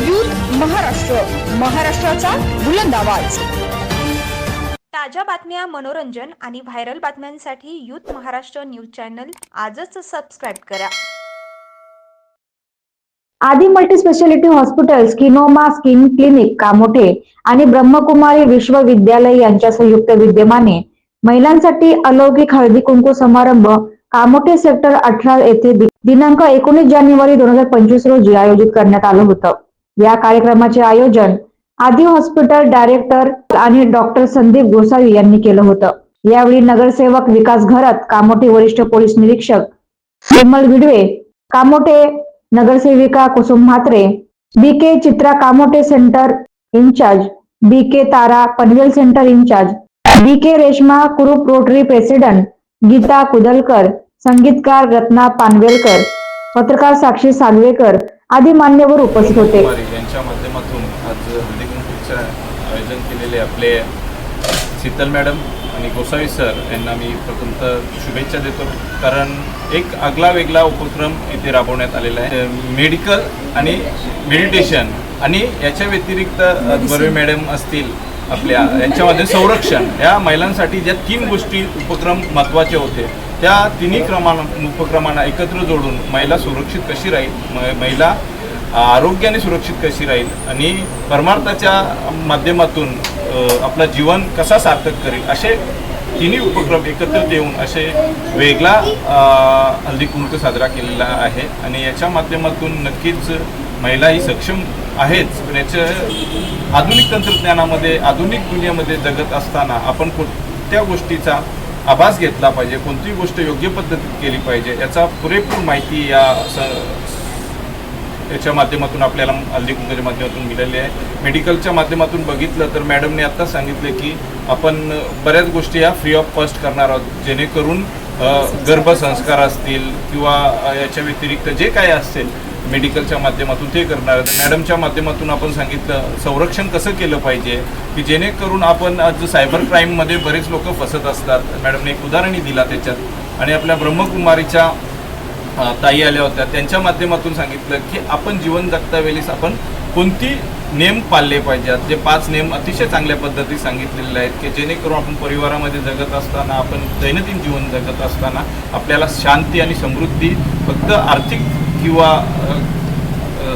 Youth Maharashtra. महाराष्ट्राचा बुलंद आवाज. ताज्या बातम्या मनोरंजन आणि व्हायरल बातम्यांसाठी यूथ महाराष्ट्र न्यूज चॅनल आजच सबस्क्राईब करा. आदी मल्टी स्पेशालिटी हॉस्पिटल्स किनोमा स्किन क्लिनिक कामोठे आणि ब्रह्मकुमारी विश्वविद्यालय यांच्या संयुक्त विद्यमाने महिलांसाठी अलौकिक हळदी कुंकू समारंभ कामोठे सेक्टर अठरा येथे दिनांक एकोणीस जानेवारी दोन हजार पंचवीस रोजी आयोजित करण्यात आलं होतं. या कार्यक्रमाचे आयोजन आदी हॉस्पिटल डायरेक्टर आणि डॉक्टर संदीप गोसावी यांनी केलं होतं. यावेळी नगरसेवक विकास घरत कामोटे वरिष्ठ पोलीस निरीक्षक विमल विडवे कामोटे नगरसेविका Kusum Mhatre B K Chitra Kamothe centre in charge B K Tara Panvel centre in charge B K Reshma Kurup rotary president Geeta Kudalkar संगीतकार रत्ना पानवेलकर पत्रकार साक्षी सागवेकर आदी मान्यवर उपस्थित होते. कुमारी यांच्या माध्यमातून आज आयोजन केलेले आपले शीतल मॅडम आणि गोसावी सर यांना मी प्रथमतः शुभेच्छा देतो. कारण एक आगला वेगळा उपक्रम इथे राबवण्यात आलेला आहे. मेडिकल आणि मेडिटेशन आणि याच्या व्यतिरिक्त बर्वे मॅडम असतील आपल्या यांच्यामध्ये संरक्षण. या महिलांसाठी ज्या तीन गोष्टी उपक्रम महत्त्वाचे होते. त्या तिन्ही क्रमा उपक्रमांना एकत्र जोडून महिला सुरक्षित कशी राहील? म- महिला आरोग्याने सुरक्षित कशी राहील? आणि परमार्थाच्या माध्यमातून आपला आपलं जीवन कसा सार्थक करेल? असे तिन्ही उपक्रम एकत्रित येऊन असे वेगळा हल्दी कुंकू साजरा केलेला आहे. आणि याच्या माध्यमातून नक्कीच महिला ही सक्षम आहेच. पण याच्या आधुनिक तंत्रज्ञानामध्ये आधुनिक दुनियामध्ये जगत असताना आपण कोणत्या गोष्टीचा आभास घेतला पाहिजे कोणती गोष्ट योग्य पद्धतीत केली पाहिजे याचा पुरेपूर माहिती या स याच्या माध्यमातून आपल्याला हल्दी कुंकाच्या माध्यमातून मिळाली आहे. मेडिकलच्या माध्यमातून बघितलं तर मॅडमने आत्ता सांगितले की आपण बऱ्याच गोष्टी या फ्री ऑफ कॉस्ट करणार आहोत जेणेकरून गर्भसंस्कार असतील किंवा याच्या व्यतिरिक्त जे काय असेल मेडिकलच्या माध्यमातून ते करणार. आहेत मॅडमच्या माध्यमातून आपण सांगितलं संरक्षण कसं केलं पाहिजे? की जेणेकरून आपण आज सायबर क्राईममध्ये बरेच लोक फसत असतात. मॅडमने एक उदाहरणही दिला त्याच्यात. आणि आपल्या ब्रह्मकुमारीच्या ताई आल्या होत्या. त्यांच्या माध्यमातून सांगितलं की आपण जीवन जगता वेळेस आपण कोणती नेम पाळले पाहिजेत? जे पाच नेम अतिशय चांगल्या पद्धतीत सांगितलेले आहेत की जेणेकरून आपण परिवारामध्ये जगत असताना आपण दैनंदिन जीवन जगत असताना आपल्याला शांती आणि समृद्धी फक्त आर्थिक किंवा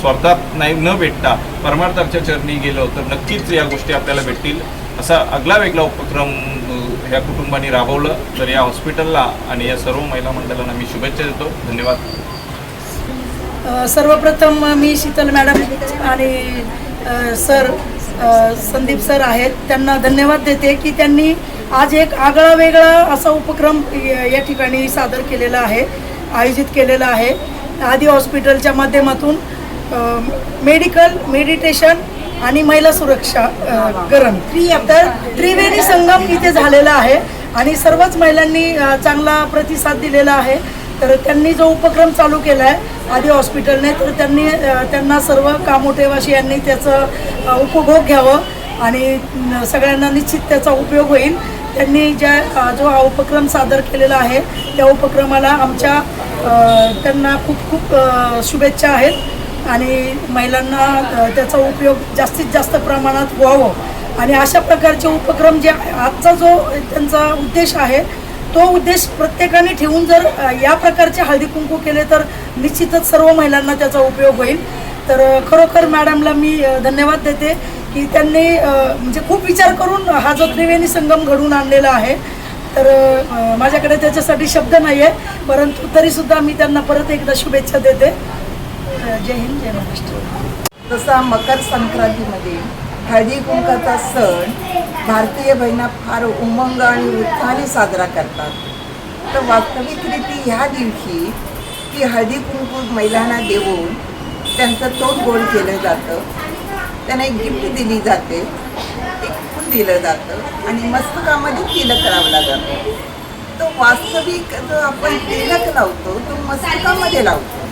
स्वार्थात नाही न भेटता परमार्थाच्या चरणी गेलो तर नक्कीच या गोष्टी आपल्याला भेटतील. असा आगला वेगळा उपक्रम ह्या कुटुंबाने राबवलं. तर या हॉस्पिटलला आणि या सर्व महिला मंडळांना मी शुभेच्छा देतो. धन्यवाद. सर्वप्रथम मी शीतल मॅडम आणि सर संदीप सर आहेत. त्यांना धन्यवाद देते की त्यांनी आज एक आगळा वेगळा असा उपक्रम या ठिकाणी सादर केलेला आहे आयोजित केलेला आहे. आदी हॉस्पिटलच्या माध्यमातून मेडिकल मेडिटेशन आणि महिला सुरक्षा करण तर त्रिवेणी संगम इथे झालेला आहे आणि सर्वच महिलांनी चांगला प्रतिसाद दिलेला आहे. तर त्यांनी जो उपक्रम चालू केला आहे आधी हॉस्पिटलने तर त्यांनी त्यांना सर्व कामोठेवासियांनी त्याचं उपभोग घ्यावं आणि सगळ्यांना निश्चित त्याचा उपयोग होईल. त्यांनी ज्या जो हा उपक्रम सादर केलेला आहे त्या उपक्रमाला आमच्या त्यांना खूप खूप शुभेच्छा आहेत. आणि महिलांना त्याचा उपयोग जास्तीत जास्त प्रमाणात व्हावं. आणि अशा प्रकारचे उपक्रम जे आजचा जो त्यांचा उद्देश आहे तो उद्देश प्रत्येकाने ठेवून जर या प्रकारचे हळदी कुंकू केले तर निश्चितच सर्व महिलांना त्याचा उपयोग होईल. तर खरोखर मॅडमला मी धन्यवाद देते की त्यांनी म्हणजे खूप विचार करून हा जो त्रिवेणी संगम घडवून आणलेला आहे तर माझ्याकडे त्याच्यासाठी शब्द नाही आहे परंतु तरीसुद्धा मी त्यांना परत एकदा शुभेच्छा देते. जय हिंद जय महाराष्ट्र. जसा मकर संक्रांतीमध्ये हळदी कुंकाचा सण भारतीय बहिणा फार उमंग आणि उत्साहाने साजरा करतात तर वास्तविकरीती ह्या दिवशी ती हळदी कुंकू महिलांना देऊन त्यांचं तोंड गोड केलं जातं. त्यांना एक गिफ्ट दिली जाते. दिलं जातं आणि मस्तकामध्ये तिलक लावला जातो तो वास्तविक जो आपण तिलक लावतो तो मस्तकामध्ये लावतो.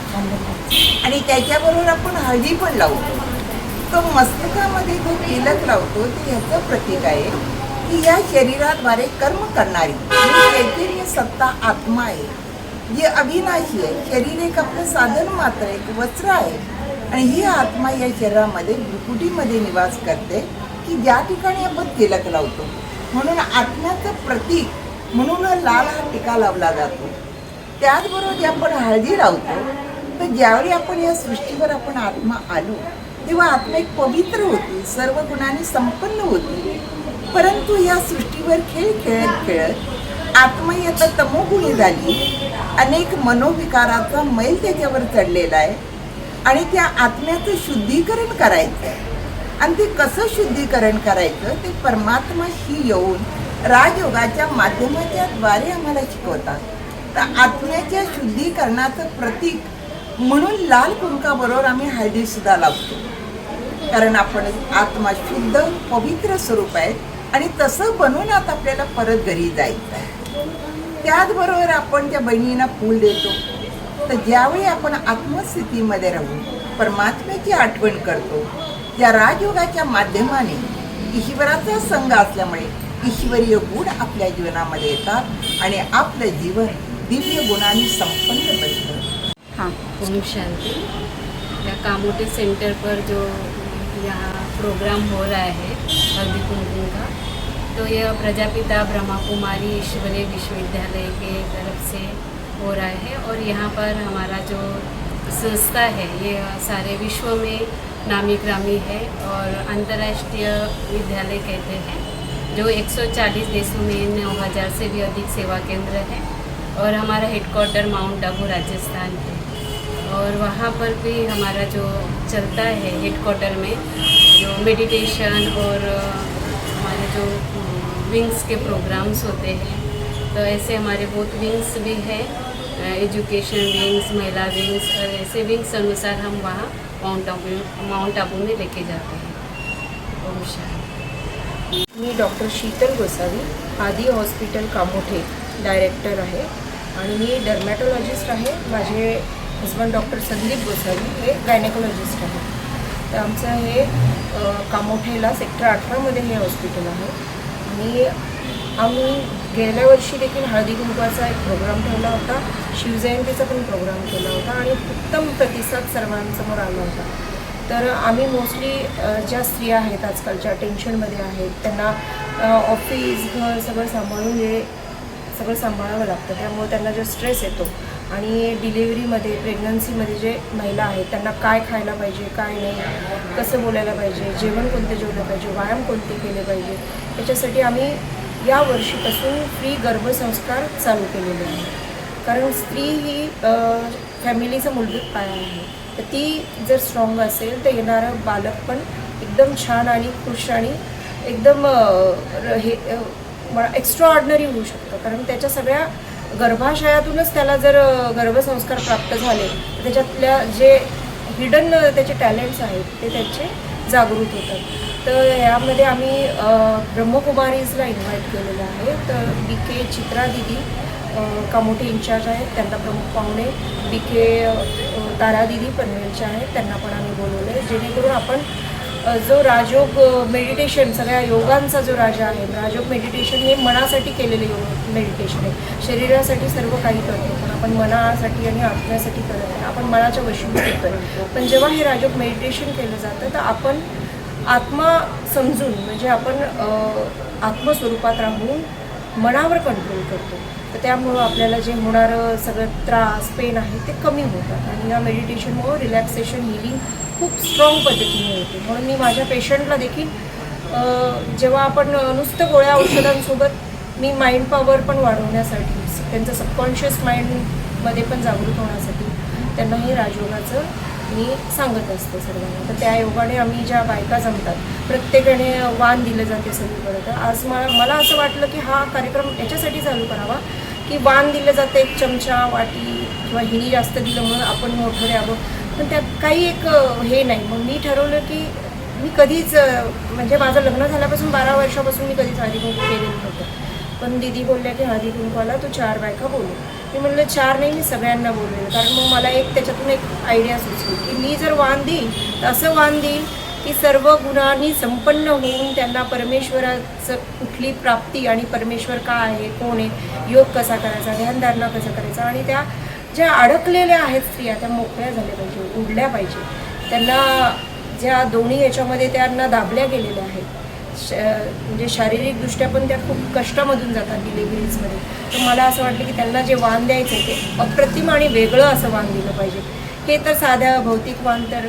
आणि त्याच्याबरोबर आपण हळदी पण लावतो. तो मस्तकामध्ये जो तिलक लावतो ते ह्याचं प्रतीक आहे की या शरीराद्वारे कर्म करणारी चैतन्य सत्ता आत्मा आहे. जी अविनाशी आहे. शरीर एक आपलं साधन मात्र एक वस्त्र आहे. आणि ही आत्मा या शरीरामध्ये भुकुटीमध्ये निवास करते. की ज्या ठिकाणी आपण तिलक लावतो म्हणून आत्म्याचं प्रतीक म्हणून लाल हा टिका लावला जातो. त्याचबरोबर जे आपण हळदी लावतो तर ज्यावेळी आपण या सृष्टीवर आपण आत्मा आलो तेव्हा आत्मा एक पवित्र होती सर्व गुणांनी संपन्न होती. परंतु या सृष्टीवर खेळ खेळत खेळत आत्मा आता तमोगुणी झाली. अनेक मनोविकाराचा मैल त्याच्यावर चढलेला आहे आणि त्या आत्म्याचं शुद्धीकरण करायचं आहे. आणि ते कसं शुद्धीकरण करायचं ते परमात्माशी येऊन राजयोगाच्या माध्यमाच्या द्वारे आम्हाला शिकवतात. तर आत्म्याच्या शुद्धीकरणाचं प्रतीक म्हणून लाल कुंकाबरोबर आम्ही हळदीसुद्धा लावतो. कारण आपण आत्मा शुद्ध पवित्र स्वरूप आहे आणि तसं बनवून आता आपल्याला परत घरी जायचं आहे. त्याचबरोबर आपण त्या बहिणींना फूल देतो तर ज्यावेळी आपण आत्मस्थितीमध्ये राहून परमात्म्याची आठवण करतो त्या राजयोगाच्या माध्यमाने ईश्वराचा संघ असल्यामुळे ईश्वरीय गुण आपल्या जीवनामध्ये येतात आणि आपलं जीवन दिव्य गुणांनी संपन्न बनतं. हां. ओम शांति. या कामोटे सेंटर पर जो यहाँ प्रोग्राम हो रहा है हल्दी कुमकुम का तो यह प्रजापिता ब्रह्मा कुमारी ईश्वरीय विश्वविद्यालय के तरफ से हो रहा है और यहाँ पर हमारा जो संस्था है। ये सारे विश्व में नामी ग्रामी है और अंतर्राष्ट्रीय विद्यालय कहते हैं, जो 140 देशों में 9000 से भी अधिक सेवा केंद्र है और हमारा हेडक्वार्टर माउंट आबू राजस्थान है। और वहाँ पर भी हमारा जो चलता है हेडक्वार्टर में, जो मेडिटेशन और हमारे जो विंग्स के प्रोग्राम्स होते हैं तो ऐसे हमारे बहुत विंग्स भी है एजुकेशन विंग्स महिला विंग्स और ऐसे विंग्स अनुसार हम वहाँ माउंट आबू माउंट आबू में लेके जाते हैं। ओम मी doctor Sheetal Gosavi Aadi hospital Kamothe director आहे आणि मी डर्मॅटोलॉजिस्ट आहे. माझे हजबंड डॉक्टर संदीप गोसावी हे गायनेकोलॉजिस्ट आहे. तर आमचं हे कामोठेला सेक्टर अठरामध्ये हे हॉस्पिटल आहे. आणि आम्ही गेल्या वर्षी देखील हळदी कुंकवाचा एक प्रोग्राम ठेवला होता. शिवजयंतीचा पण प्रोग्राम केला होता आणि उत्तम प्रतिसाद सर्वांसमोर आला होता. तर आम्ही मोस्टली ज्या स्त्रिया आहेत आजकालच्या टेन्शनमध्ये आहेत त्यांना ऑफिस घर सगळं सांभाळून जे सगळं सांभाळावं लागतं. त्यामुळे त्यांना जो स्ट्रेस येतो आणि डिलिव्हरीमध्ये प्रेग्नन्सीमध्ये जे महिला आहेत त्यांना काय खायला पाहिजे काय नाही कसं बोलायला पाहिजे जेवण कोणते जेवलं पाहिजे व्यायाम कोणते केले पाहिजे याच्यासाठी आम्ही या वर्षीपासून फ्री गर्भसंस्कार चालू केलेले आहे. कारण स्त्री ही फॅमिलीचा मूलभूत पाया आहे. तर ती जर स्ट्रॉंग असेल तर येणारं बालक पण एकदम छान आणि खुश आणि एकदम हे एक्स्ट्रा ऑर्डनरी होऊ शकतं. कारण त्याच्या सगळ्या गर्भाशयातूनच त्याला जर गर्भसंस्कार प्राप्त झाले तर त्याच्यातल्या जे हिडन त्याचे टॅलेंट्स आहेत ते त्याचे जागृत होतात. तर यामध्ये आम्ही ब्रह्मकुमारीजला इन्व्हाइट केलेलं आहे. तर बी के चित्रा दिदी अ, कामोठे इन्चार्ज आहेत. त्यांना प्रमुख पाहुणे बी के तारा दिदी पनवेलच्या आहेत. त्यांना पण आम्ही बोलवलं आहे जेणेकरून आपण जो राजयोग मेडिटेशन सगळ्या योगांचा जो राजा आहे राजयोग मेडिटेशन हे मनासाठी केलेलं योग मेडिटेशन आहे. शरीरासाठी सर्व काही करतो पण आपण मनासाठी आणि आत्म्यासाठी करत नाही. आपण मनाच्या वशीभूत होतोय पण जेव्हा हे राजयोग मेडिटेशन केलं जातं तर आपण आत्मा समजून म्हणजे आपण आत्मस्वरूपात राहून मनावर कंट्रोल करतो. तर त्यामुळं आपल्याला जे होणारं सगळं त्रास पेन आहे ते कमी होतात. आणि या मेडिटेशनमुळं रिलॅक्सेशन हिलिंग खूप स्ट्रॉंग पद्धतीने होते. म्हणून मी माझ्या पेशंटला देखील जेव्हा आपण नुसतं गोळ्या औषधांसोबत मी माइंड पॉवर पण वाढवण्यासाठी त्यांचं सबकॉन्शियस माइंडमध्ये पण जागृत होण्यासाठी त्यांना हे राजयोगाचं मी सांगत असते सर्वांना. तर त्या योगाने आम्ही ज्या बायका जमतात प्रत्येकाने वाण दिलं जाते सगळीकडे. तर आज मला मला असं वाटलं की हा कार्यक्रम याच्यासाठी चालू करावा की वाण दिलं जातं एक चमचा वाटी किंवा हिनी जास्त दिलं म्हणून आपण मोठं द्यावं. पण त्यात काही एक हे नाही. मग मी ठरवलं की मी कधीच म्हणजे माझं लग्न झाल्यापासून बारा वर्षापासून मी कधीच आधी केलेलं नव्हतं. पण दीदी बोलल्या की हळदी कुंकवाला तू चार बायका बोलू. मी म्हणलं चार नाही मी सगळ्यांना बोलवेल कारण मग मला एक त्याच्यातून एक आयडिया सुचली की मी जर वाण देईल तर असं वाण देईल की सर्व गुणांनी संपन्न होऊन त्यांना परमेश्वराचं कुठली प्राप्ती आणि परमेश्वर का आहे कोण आहे योग कसा करायचा ध्यानधारणा कसा करायचा? आणि त्या ज्या अडकलेल्या आहेत स्त्रिया त्या मोकळ्या झाल्या पाहिजे उडल्या पाहिजे. त्यांना ज्या दोन्ही याच्यामध्ये त्यांना दाबल्या गेलेल्या आहेत. श म्हणजे शारीरिकदृष्ट्या पण त्या खूप कष्टामधून जातात डिलिव्हरीजमध्ये तर मला असं वाटलं की त्यांना जे वाण द्यायचं आहे ते अप्रतिम आणि वेगळं असं वाण दिलं पाहिजे. हे तर साध्या भौतिक वाण तर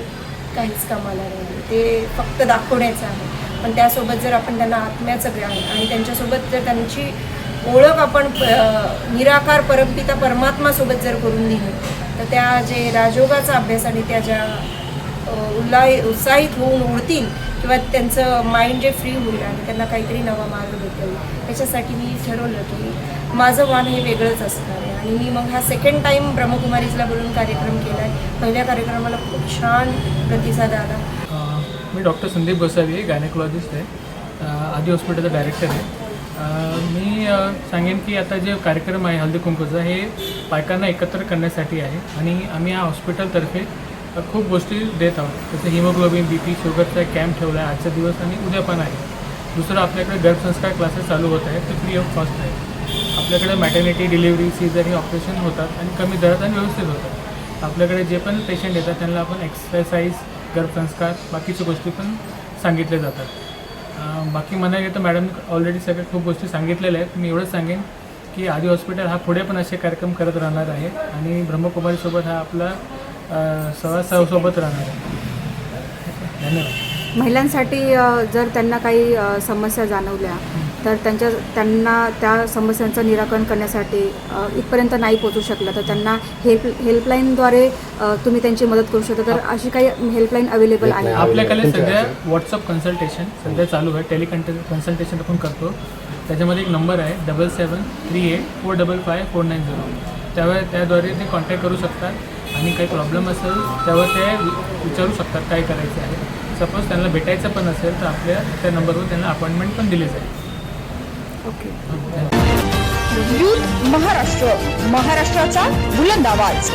काहीच कामाला नाही. ते फक्त दाखवण्याचं आहे. पण त्यासोबत जर आपण त्यांना आत्म्याचं ज्ञान आणि त्यांच्यासोबत जर त्यांची ओळख आपण निराकार परमपिता परमात्मासोबत जर करून दिली तर त्या जे राजयोगाचा अभ्यास आणि त्या ज्या उल्ला उत्साहित होऊन उडतील किंवा त्यांचं माइंड जे फ्री होईल आणि त्यांना काहीतरी नवा मार्ग भेटेल त्याच्यासाठी मी ठरवलं की माझं वाण हे वेगळंच असणार आहे. आणि मी मग हा सेकंड टाईम ब्रह्मकुमारीजला बोलून कार्यक्रम केला आहे पहिल्या कार्यक्रमाला खूप छान प्रतिसाद आला. मी डॉक्टर संदीप गोसावी गायनेकोलॉजिस्ट आहे. अ, आदी हॉस्पिटलचा डायरेक्टर आहे. मी सांगेन की आता जे कार्यक्रम आहे हल्दी कुंकूचा हे बायकांना एकत्र करण्यासाठी आहे. आणि आम्ही या हॉस्पिटलतर्फे खूप गोष्टी देत आहोत. जसं हिमोग्लोबिन बी पी शुगरचा कॅम्प ठेवला आहे आजचा दिवस आणि उद्या पण आहे. दुसरं आपल्याकडे गर्भसंस्कार क्लासेस चालू होत आहेत ते फ्री ऑफ कॉस्ट आहे. आपल्याकडे मॅटर्निटी डिलिव्हरी सीझर हे ऑपरेशन होतात आणि कमी दरात आणि व्यवस्थित होतात. आपल्याकडे जे पण पेशंट येतात त्यांना आपण एक्सरसाइज गर्भसंस्कार बाकीच्या गोष्टी पण सांगितल्या जातात. बाकी म्हणायला गेलं तर मॅडम ऑलरेडी सगळ्या खूप गोष्टी सांगितलेल्या आहेत. मी एवढंच सांगेन की आदी हॉस्पिटल हा पुढे पण असे कार्यक्रम करत राहणार आहे आणि ब्रह्मकुमारीसोबत हा आपला सहवास सोबत राहणार आहे. धन्यवाद. महिलांसाठी जर त्यांना काही समस्या जाणवल्या तर त्यांच्या त्यांना त्या समस्यांचं निराकरण करण्यासाठी इथपर्यंत नाही पोचू शकलं तर त्यांना हेल्प हेल्पलाईनद्वारे तुम्ही त्यांची मदत करू शकता. तर अशी काही हेल्पलाईन अवेलेबल आहे? आपल्याकडे सध्या व्हॉट्सअप कन्सल्टेशन सध्या चालू आहे. टेलिकंट कन्सल्टेशन आपण करतो. त्याच्यामध्ये एक नंबर आहे double seven three eight four double five four nine zero त्यावर त्याद्वारे ते कॉन्टॅक्ट करू शकतात. आणि काही प्रॉब्लेम असेल त्यावर ते विचारू शकतात काय करायचं आहे. सपोज त्यांना भेटायचं पण असेल तर आपल्या त्या नंबरवर त्यांना अपॉइंटमेंट पण दिली जाईल. ओके महाराष्ट्र महाराष्ट्राचा बुलंद आवाज.